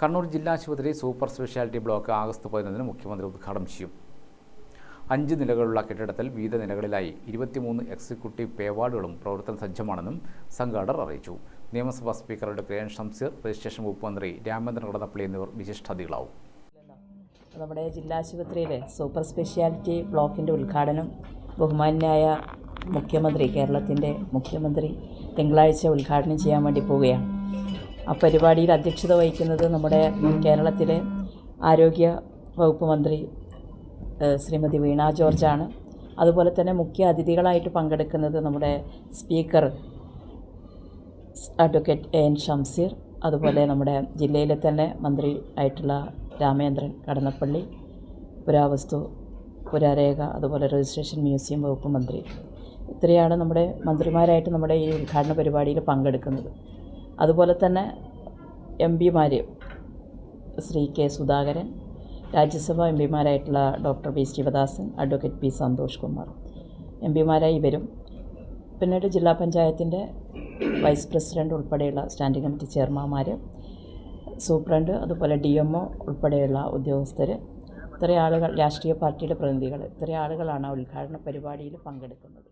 കണ്ണൂർ ജില്ലാ ആശുപത്രി super speciality block August പതിനൊന്നിന് മുഖ്യമന്ത്രി ഉദ്ഘാടനം ചെയ്യും. അഞ്ച് നിലകളുള്ള കെട്ടിടത്തിൽ വിവിധ നിലകളിലായി ഇരുപത്തിമൂന്ന് എക്സിക്യൂട്ടീവ് പേവാർഡുകളും പ്രവർത്തന സജ്ജമാണെന്നും സംഘാടകർ അറിയിച്ചു. നിയമസഭാ സ്പീക്കറുടെ ക്രിയൻ ഷംസീർ രജിസ്ട്രേഷൻ വകുപ്പ് മന്ത്രി രാമചന്ദ്രൻ കടന്നപ്പള്ളി എന്നിവർ വിശിഷ്ടാതികളാവും നമ്മുടെ ജില്ലാ ആശുപത്രിയിലെ സൂപ്പർ സ്പെഷ്യാലിറ്റി ബ്ലോക്കിന്റെ ഉദ്ഘാടനം ബഹുമാന്യായ മുഖ്യമന്ത്രി കേരളത്തിന്റെ മുഖ്യമന്ത്രി തിങ്കളാഴ്ച ഉദ്ഘാടനം ചെയ്യാൻ വേണ്ടി പോവുകയാണ്. പരിപാടിയിൽ അധ്യക്ഷത വഹിക്കുന്നത് നമ്മുടെ കേരളത്തിലെ ആരോഗ്യ വകുപ്പ് മന്ത്രി ശ്രീമതി വീണ ജോർജാണ് അതുപോലെ തന്നെ മുഖ്യ അതിഥികളായിട്ട് പങ്കെടുക്കുന്നത് നമ്മുടെ സ്പീക്കർ അഡ്വക്കേറ്റ് എൻ ഷംസീർ അതുപോലെ നമ്മുടെ ജില്ലയിലെ തന്നെ മന്ത്രി ആയിട്ടുള്ള രാമേന്ദ്രൻ കടന്നപ്പള്ളി പുരാവസ്തു പുരാരേഖ അതുപോലെ രജിസ്ട്രേഷൻ മ്യൂസിയം വകുപ്പ് മന്ത്രി. ഇത്രയാണ് നമ്മുടെ മന്ത്രിമാരായിട്ട് നമ്മുടെ ഈ ഉദ്ഘാടന പരിപാടിയിൽ പങ്കെടുക്കുന്നത്. അതുപോലെ തന്നെ എം പിമാർ ശ്രീ കെ സുധാകരൻ രാജ്യസഭാ എം പിമാരായിട്ടുള്ള doctor P Sivadasan advocate P Santhosh Kumar. M പിമാരായി ഇവരും. പിന്നീട് ജില്ലാ പഞ്ചായത്തിന്റെ വൈസ് പ്രസിഡന്റ് ഉൾപ്പെടെയുള്ള സ്റ്റാൻഡിംഗ് കമ്മിറ്റി ചെയർമാൻമാർ സൂപ്രണ്ട് അതുപോലെ ഡി എം ഒ ഉൾപ്പെടെയുള്ള ഉദ്യോഗസ്ഥർ ഇത്രയും ആളുകൾ രാഷ്ട്രീയ പാർട്ടിയുടെ പ്രതിനിധികൾ ഇത്രയും ആളുകളാണ് ഉദ്ഘാടന പരിപാടിയിൽ പങ്കെടുക്കുന്നത്.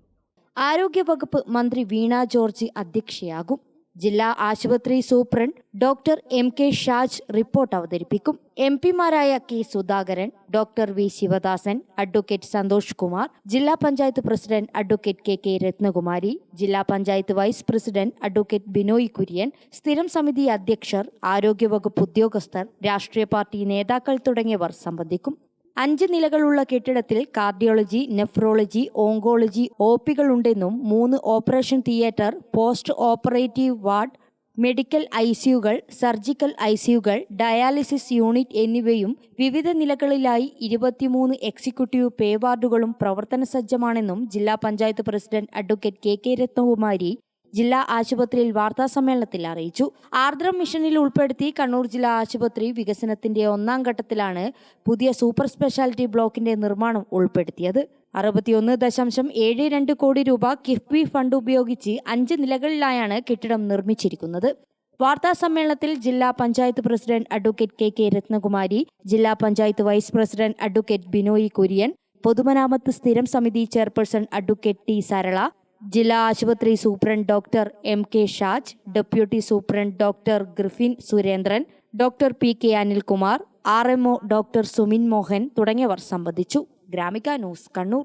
ആരോഗ്യവകുപ്പ് മന്ത്രി വീണ ജോർജ് അധ്യക്ഷയാകും. ജില്ലാ ആശുപത്രി superintendent doctor M K Shaj report അവതരിപ്പിക്കും. M പിമാരായ K Sudhakaran doctor V Sivadasan advocate Santhosh Kumar ജില്ലാ panchayat president advocate K K Rathnakumari ജില്ലാ panchayat vice president advocate Binoy Kurian സ്ഥിരം സമിതി അധ്യക്ഷർ ആരോഗ്യവകുപ്പ് ഉദ്യോഗസ്ഥർ രാഷ്ട്രീയ പാർട്ടി നേതാക്കൾ തുടങ്ങിയവർ സംബന്ധിക്കും. അഞ്ച് നിലകളുള്ള കെട്ടിടത്തിൽ കാർഡിയോളജി നെഫ്രോളജി ഓങ്കോളജി ഒ പികളുണ്ടെന്നും മൂന്ന് operation theatre post operative ward medical I സിയുകൾ surgical I സിയുകൾ ഡയാലിസിസ് യൂണിറ്റ് എന്നിവയും വിവിധ നിലകളിലായി ഇരുപത്തിമൂന്ന് എക്സിക്യൂട്ടീവ് പേ വാർഡുകളും പ്രവർത്തന സജ്ജമാണെന്നും ജില്ലാ panchayat president advocate K K Rathnakumari ജില്ലാ ആശുപത്രിയിൽ വാർത്താസമ്മേളനത്തിൽ അറിയിച്ചു. ആർദ്രം മിഷനിൽ ഉൾപ്പെടുത്തി കണ്ണൂർ ജില്ലാ ആശുപത്രി വികസനത്തിന്റെ ഒന്നാം ഘട്ടത്തിലാണ് പുതിയ സൂപ്പർ സ്പെഷ്യാലിറ്റി ബ്ലോക്കിന്റെ നിർമ്മാണം ഉൾപ്പെടുത്തിയത്. അറുപത്തിയൊന്ന് ദശാംശം ഏഴ് രണ്ട് കോടി രൂപ കിഫ്ബി ഫണ്ട് ഉപയോഗിച്ച് അഞ്ച് നിലകളിലായാണ് കെട്ടിടം നിർമ്മിച്ചിരിക്കുന്നത്. വാർത്താ സമ്മേളനത്തിൽ ജില്ലാ panchayat president advocate K K Rathnakumari ജില്ലാ panchayat vice president advocate Binoy Kurian പൊതുമരാമത്ത് സ്ഥിരം സമിതി ചെയർപേഴ്സൺ അഡ്വക്കേറ്റ് ടി സരള ജില്ലാ ആശുപത്രി superintendent doctor M K Shaj deputy superintendent doctor Griffin Surendran doctor P K Anilkumar R M O doctor Sumin Mohan തുടങ്ങിയവർ സംബന്ധിച്ചു. Gramika news Kannur.